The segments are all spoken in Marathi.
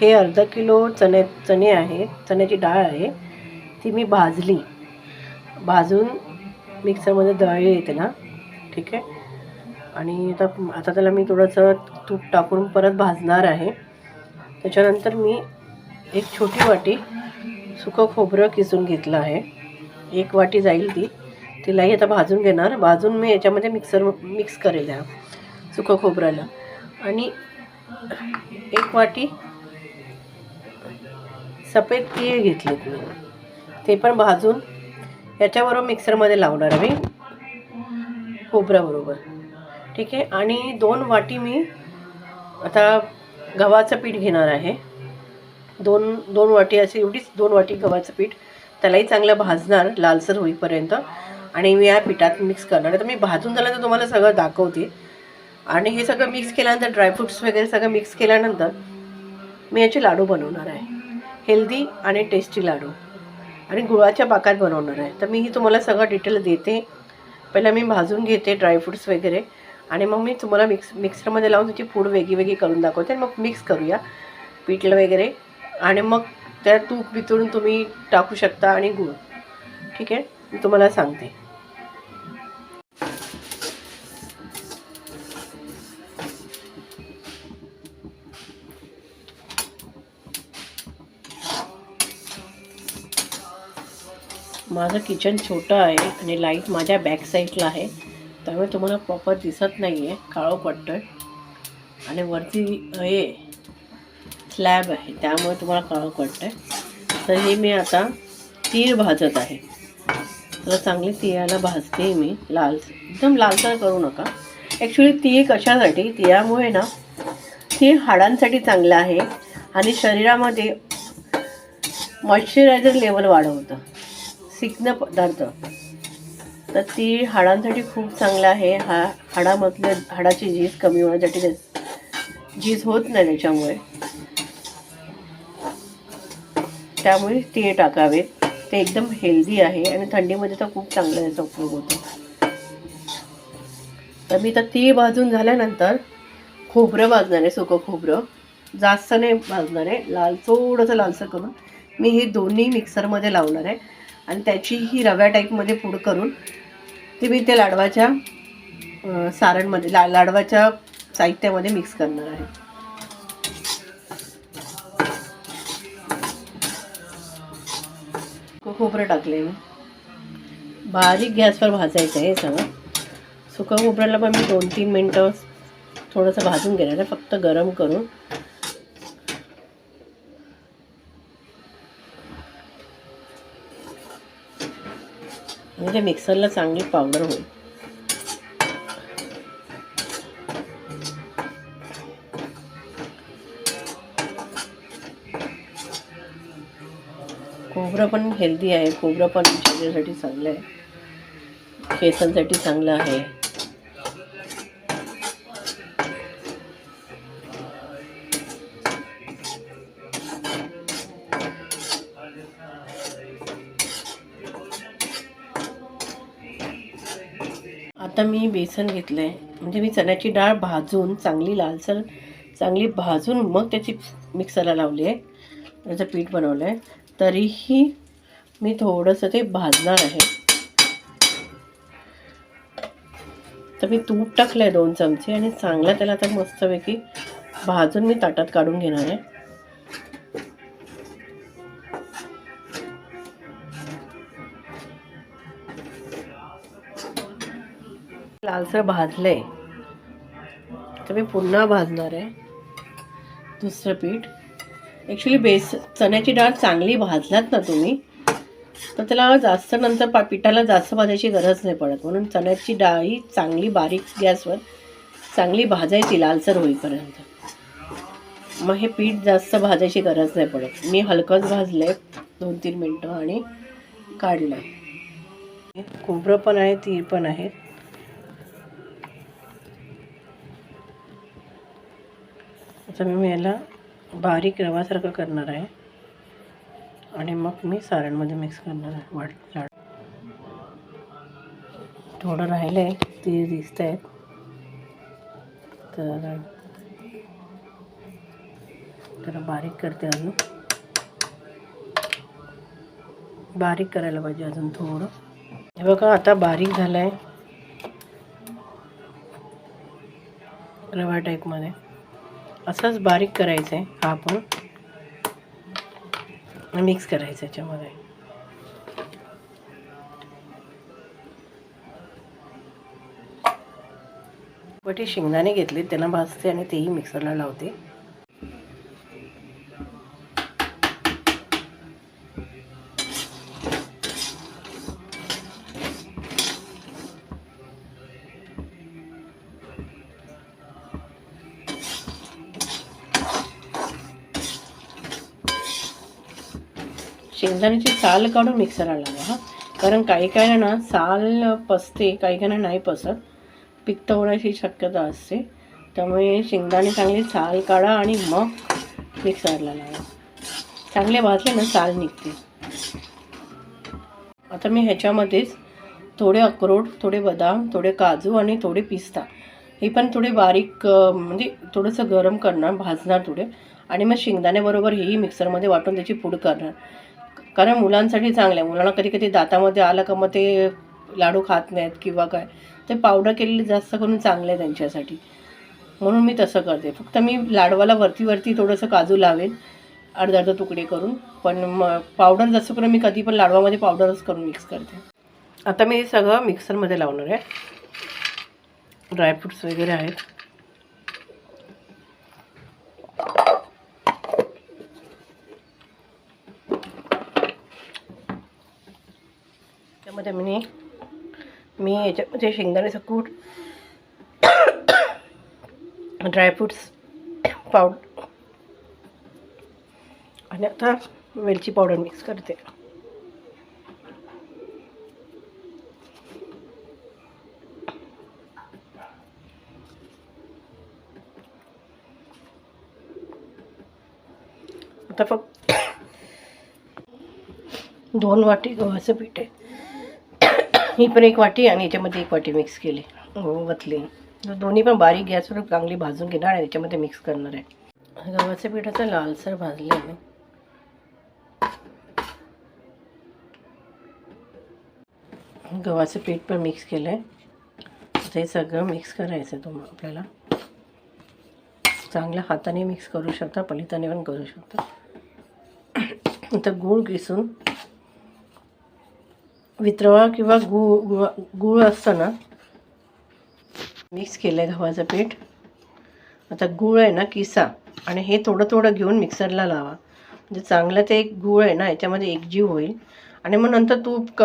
हे अर्धा किलो चणे चणे आहे चण्याची डाळ आहे. ती मी भाजली. भाजून मिक्सरमध्ये दळली येते ना ठीक आहे? आणि आता आता त्याला मी थोडंसं तूप टाकून परत भाजणार आहे. त्याच्यानंतर मी एक छोटी वाटी सुकं खोबरं किसून घेतलं आहे. एक वाटी जाईल ती. तिलाही आता भाजून घेणार. भाजून मी याच्यामध्ये मिक्सर मिक्स करेल ह्या सुकं खोबऱ्याला. आणि एक वाटी सफेद तीळ घेतलेत मी. ते पण भाजून याच्याबरोबर मिक्सरमध्ये लावणार मी. खोबऱ्याबरोबर. ठीक आहे? आणि दोन वाटी मी आता गव्हाचं पीठ घेणार आहे. दोन दोन वाटी अशी एवढीच दोन वाटी गव्हाचं पीठ त्यालाही चांगलं भाजणार लालसर होईपर्यंत. आणि मी या पिठात मिक्स करणार. तर मी भाजून झालं तर तुम्हाला सगळं दाखवते. आणि हे सगळं मिक्स केल्यानंतर ड्रायफ्रुट्स वगैरे सगळं मिक्स केल्यानंतर मी याचे लाडू बनवणार आहे. हेल्दी आणि टेस्टी लाडू. आणि गुळाच्या पाकात बनवणार आहे. तर मी ही तुम्हाला सगळं डिटेल देते. पहिला मी भाजून घेते ड्रायफ्रूट्स वगैरे. आणि मग मी तुम्हाला मिक्स मिक्सरमध्ये लावून त्याची पूड वेगळी वेगळी करून दाखवते. मग मिक्स करूया पिठलं वगैरे. आणि मग त्या तूप वितळून तुम्ही टाकू शकता आणि गूळ. ठीक आहे? मी तुम्हाला सांगते. माझं किचन छोटं आहे आणि लाइट माझ्या बॅक साईडला आहे. त्यामुळे तुम्हाला प्रॉपर दिसत नाही आहे काळो पट्ट आहे आणि वरती हे स्लॅब आहे. त्यामुळे तुम्हाला काळो पडतं आहे तर हे मी आता तीळ भाजत आहे. तर चांगली तिळाला भाजते मी. लाल एकदम लालसर करू नका. ॲक्च्युली तीळ कशासाठी? तिळामुळे ना तीळ हाडांसाठी चांगलं आहे. आणि शरीरामध्ये मॉइश्चरायझर लेवल वाढवतं. सिकणं पदार्थ तर ती हाडांसाठी खूप चांगलं आहे. हा हाडामधले हाडाची झीज कमी होण्यासाठी झीज होत नाही त्याच्यामुळे. त्यामुळे ते टाकावेत ते एकदम हेल्दी आहे आणि थंडीमध्ये तर खूप चांगला याचा उपयोग होतो. तर मी तर ती भाजून झाल्यानंतर खोबरं भाजणार आहे सुकं खोबरं. जास्त नाही भाजणार आहे. लाल थोडंसं लालसं करून मी हे दोन्ही मिक्सरमध्ये लावणार आहे. आणि त्याची ही रव्या टाईपमध्ये पूड करून ते मी त्या लाडवाच्या सारणमध्ये ला लाडवाच्या साहित्यामध्ये मिक्स करणार आहे. सुकं खोबरं टाकले मी. बारीक गॅसवर भाजायचं आहे हे सगळं. सुकं खोबऱ्याला पण मी दोन तीन मिनटं थोडंसं भाजून घेणार आहे. फक्त गरम करून म्हणजे मिक्सरला चांगली पावडर होईल. खोबरं पण हेल्दी आहे. खोबरं पण शरीरासाठी चांगलं आहे. केसांसाठी चांगलं आहे. आता मी बेसन घेतलं आहे म्हणजे मी चण्याची डाळ भाजून चांगली लालसर चांगली भाजून मग त्याची मिक्सरला लावली आहे त्याचं पीठ बनवलं आहे तरीही मी थोडंसं ते भाजणार आहे. तर मी तूप टाकलं आहे दोन चमचे आणि चांगलं त्याला आता मस्तपैकी भाजून मी ताटात काढून घेणार आहे. लालसर भाजलंय. तर मी पुन्हा भाजणार आहे. दुसरं पीठ. ॲक्च्युली बेस चण्याची डाळ चांगली भाजलात ना तुम्ही तर त्याला जास्त नंतर पा पिठाला जास्त भाजायची गरज नाही पडत. म्हणून चण्याची डाळ ही चांगली बारीक गॅसवर चांगली भाजायची लालसर होईपर्यंत. मग हे पीठ जास्त भाजायची गरज नाही पडत. मी हलकंच भाजलं आहे दोन तीन मिनटं आणि काढलं आहे खोबरं पण आहे तीळ पण आहेत. आता मी याला बारीक रवासारखं करणार आहे. आणि मग मी सारणमध्ये मिक्स करणार आहे. वाट लाड थोडं राहिलं आहे ते दिसत आहेत तर जरा बारीक करते अजून. बारीक करायला पाहिजे अजून थोडं. हे बघा आता बारीक झालं आहे रवा टाईपमध्ये असंच बारीक करायचं आहे हा आपण. मिक्स करायचं याच्यामध्ये. बटे शेंगदाणे घेतले त्यांना भाजते आणि तेही मिक्सरला लावते. शेंगदाण्याची साल काढून मिक्सरला लावा हा. कारण काही काही ना साल पसते काही काही नाही पसत. पित्त होण्याची शक्यता असते. त्यामुळे शेंगदाणे चांगले साल काढा आणि मग मिक्सरला लावा. चांगले भाजले ना साल निघते. आता मी ह्याच्यामध्येच थोडे अक्रोड थोडे बदाम थोडे काजू आणि थोडे पिस्ता. हे पण थोडे बारीक म्हणजे थोडंसं गरम करणार भाजणार थोडे. आणि मग शेंगदाण्याबरोबर हेही मिक्सरमध्ये वाटून त्याची पूड करणार. कारण मुलांसाठी चांगलं आहे. मुलांना कधी कधी दातामध्ये आलं का मग ते लाडू खात नाहीत किंवा काय. ते पावडर केलेले जास्त करून चांगलं आहे त्यांच्यासाठी. म्हणून मी तसं करते. फक्त मी लाडवाला वरती वरती थोडंसं काजू लावेन अर्धा अर्धा तुकडे करून. पण मग पावडर जास्त करून मी कधी पण लाडवामध्ये पावडरच करून मिक्स करते. आता मी हे सगळं मिक्सरमध्ये लावणार आहे. ड्रायफ्रूट्स वगैरे आहेत त्यामध्ये मी मी याच्यामध्ये शेंगदाण्याचं कूट ड्रायफ्रूट्स पावडर आणि आता वेलची पावडर मिक्स करते. आता फक्त दोन वाटी गव्हाचं पीठ आहे. ही पण एक वाटी आणि याच्यामध्ये एक वाटी मिक्स केली. हो, वतली. दोन्ही पण बारीक गॅसवर चांगली भाजून घेणार आणि याच्यामध्ये मिक्स करणार आहे. गव्हाच्या पिठाचं लालसर भाजले आहे. गव्हाचं पीठ पण मिक्स केलं आहे ते सगळं मिक्स करायचं आहे तुम्हाला आपल्याला. चांगल्या हाताने मिक्स करू शकता पलिताने पण करू शकता. आता गूळ किसून वितरवा किंवा गूळ गुळ गूळ असतं ना मिक्स केलं आहे गव्हाचं पीठ. आता गूळ आहे ना किसा. आणि हे थोडं थोडं घेऊन मिक्सरला लावा. म्हणजे चांगलं ते एक गूळ आहे ना याच्यामध्ये एकजीव होईल. आणि मग नंतर तूप क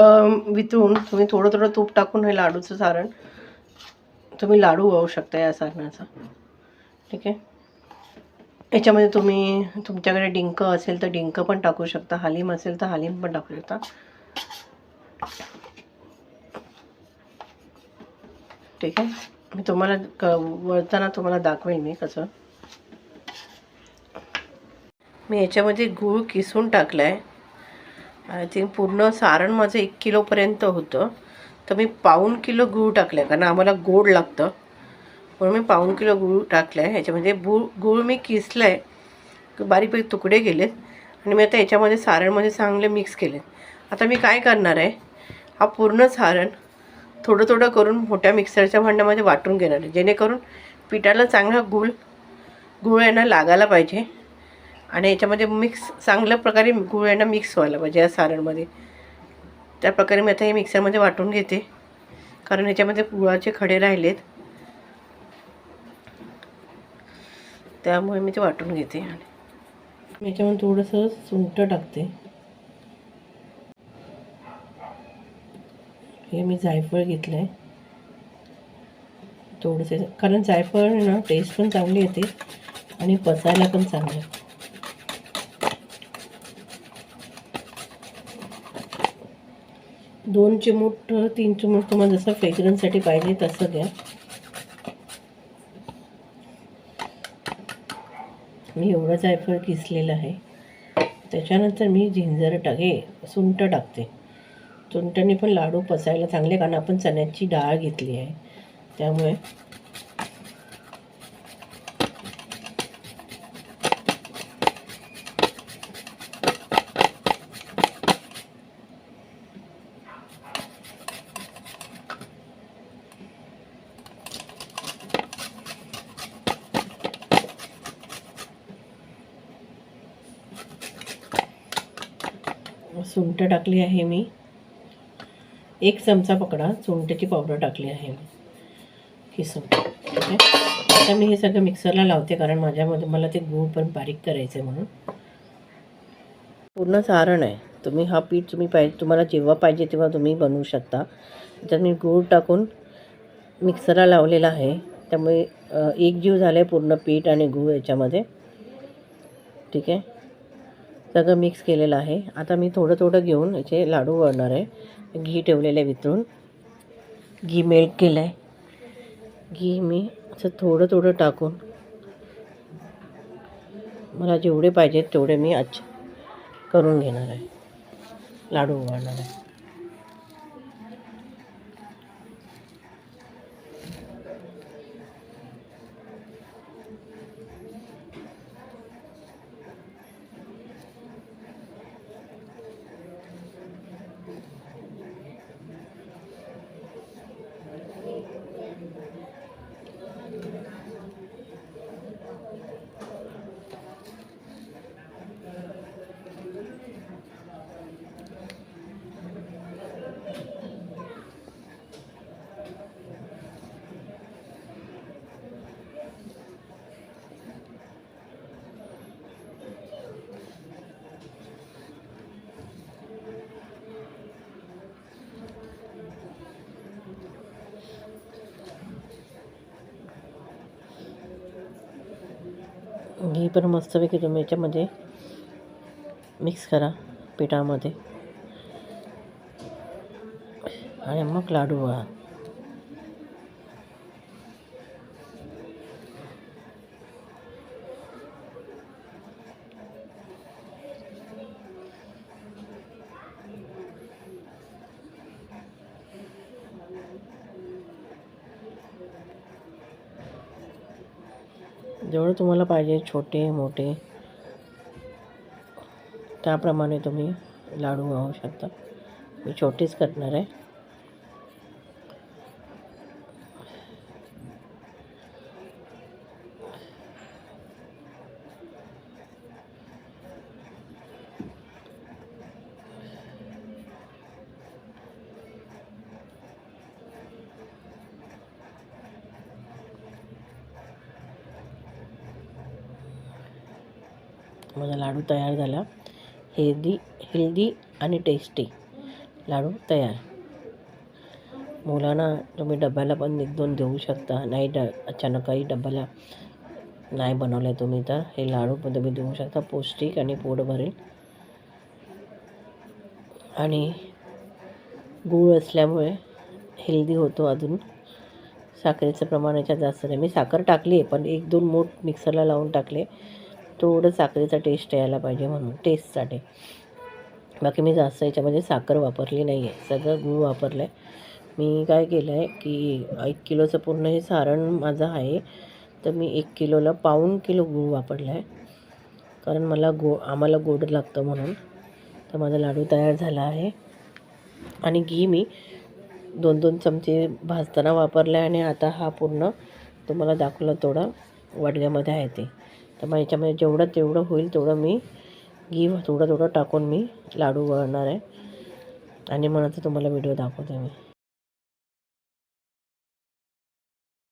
वितळून तुम्ही थोडं थोडं तूप टाकून हे लाडूचं सारण तुम्ही लाडू वाहू शकता या सारणाचा. ठीक आहे? याच्यामध्ये तुम्ही तुमच्याकडे डिंक असेल तर डिंक पण टाकू शकता. हालीम असेल तर हालीम पण टाकू शकता. ठीक आहे. मी तुम्हाला क वळताना तुम्हाला दाखवेन मी कसं. मी याच्यामध्ये गूळ किसून टाकला आहे आय थिंक पूर्ण सारण माझं एक किलोपर्यंत होतं. तर मी पाऊण किलो गूळ टाकलं आहे कारण आम्हाला गोड लागतं. म्हणून मी पाऊण किलो गूळ टाकलं आहे ह्याच्यामध्ये गूळ गूळ मी किसलं आहे बारीक तुकडे केलेत. आणि मी आता याच्यामध्ये सारणमध्ये चांगले मिक्स केलेत. आता मी काय करणार आहे? हा पूर्ण सारण थोडं थोडं करून मोठ्या मिक्सरच्या भांड्यामध्ये वाटून घेणार आहे. जेणेकरून पिठाला चांगला गूळ गुळ यांना लागायला पाहिजे. आणि याच्यामध्ये मिक्स चांगल्या प्रकारे गुळ यांना मिक्स व्हायला पाहिजे या सारणमध्ये. त्या प्रकारे मी आता हे मिक्सरमध्ये वाटून घेते. कारण याच्यामध्ये गुळाचे खडे राहिलेत. त्यामुळे मी ते वाटून घेते. आणि याच्यामध्ये थोडंसं सुंठ टाकते. हे मी जायफळ घेतलं आहे थोडंसं कारण जायफळ ना टेस्ट पण चांगली येते आणि पचायला पण चांगलं दोन चिमूट तीन चिमूट तुम्हाला जसं फ्रेग्रन्ससाठी पाहिजे तसं द्या मी एवढं जायफळ किसलेलं आहे. त्याच्यानंतर मी जिंजर टाके सुंट टाकते. चुंटणी पण लाडू पचायला चांगले कारण आपण चण्याची डाळ घेतली आहे. त्यामुळे सुंट टाकली आहे मी. एक चमचा पकडा चुंटीची पावडर टाकली आहे मी. किसून ठीक आहे आता मी हे सगळं मिक्सरला लावते कारण माझ्यामध्ये मला ते गूळ पण बारीक करायचं आहे म्हणून. पूर्ण सारण आहे. तुम्ही हा पीठ तुम्ही पाहिजे तुम्हाला जेव्हा पाहिजे तेव्हा तुम्ही बनवू शकता. त्याच्यात मी गूळ टाकून मिक्सरला लावलेला आहे. त्यामुळे एक जीव झालं आहे पूर्ण पीठ आणि गूळ याच्यामध्ये. ठीक आहे? सगळं मिक्स केलेलं आहे. आता मी थोडं थोडं घेऊन याचे लाडू वळणार आहे. घी ठेवलेलं आहे वितरून घी मेल्ट केलं आहे घी मी असं थोडं थोडं टाकून मला जेवढे पाहिजेत तेवढे मी आज करून घेणार आहे. लाडू वळणार आहे. घी पण मस्तपैकी तुम्ही याच्यामध्ये मिक्स करा पिठामध्ये. आणि मग लाडू वळा जेवढं तुम्हाला पाहिजे छोटे मोठे त्याप्रमाणे तुम्ही लाडू वाहू शकता. मी छोटेच करणार आहे. माझा लाडू तयार झाला. हेल्दी हेल्दी आणि टेस्टी लाडू तयार. मुलांना तुम्ही डब्याला पण एक दोन देऊ शकता. नाही ड अचानक काही डब्याला नाही बनवलं आहे तुम्ही तर हे लाडू पण तुम्ही देऊ शकता. पौष्टिक आणि पोट भरेल. आणि गूळ असल्यामुळे हेल्दी होतो अजून. साखरेचं प्रमाण याच्यात जास्त नाही. मी साखर टाकली आहे पण एक दोन मूठ मिक्सरला लावून टाकले. थोडं साखरेचा टेस्ट यायला पाहिजे म्हणून टेस्टसाठी बाकी मी जास्त याच्यामध्ये साखर वापरली नाही आहे सगळं गूळ वापरलं आहे मी काय केलं आहे की एक किलोचं पूर्ण हे सारण माझं आहे तर मी एक किलोला पाऊण किलो गूळ वापरला आहे कारण मला गो आम्हाला गोड लागतं म्हणून. तर माझा लाडू तयार झाला आहे. आणि घी मी दोन दोन चमचे भाजताना वापरला आहे आणि आता हा पूर्ण तुम्हाला दाखवला थोडा वडग्यामध्ये आहे ते. तर मग याच्यामध्ये जेवढं तेवढं होईल तेवढं मी घी थोडं थोडं टाकून मी लाडू वळणार आहे. आणि मग आता तुम्हाला व्हिडिओ दाखवते मी.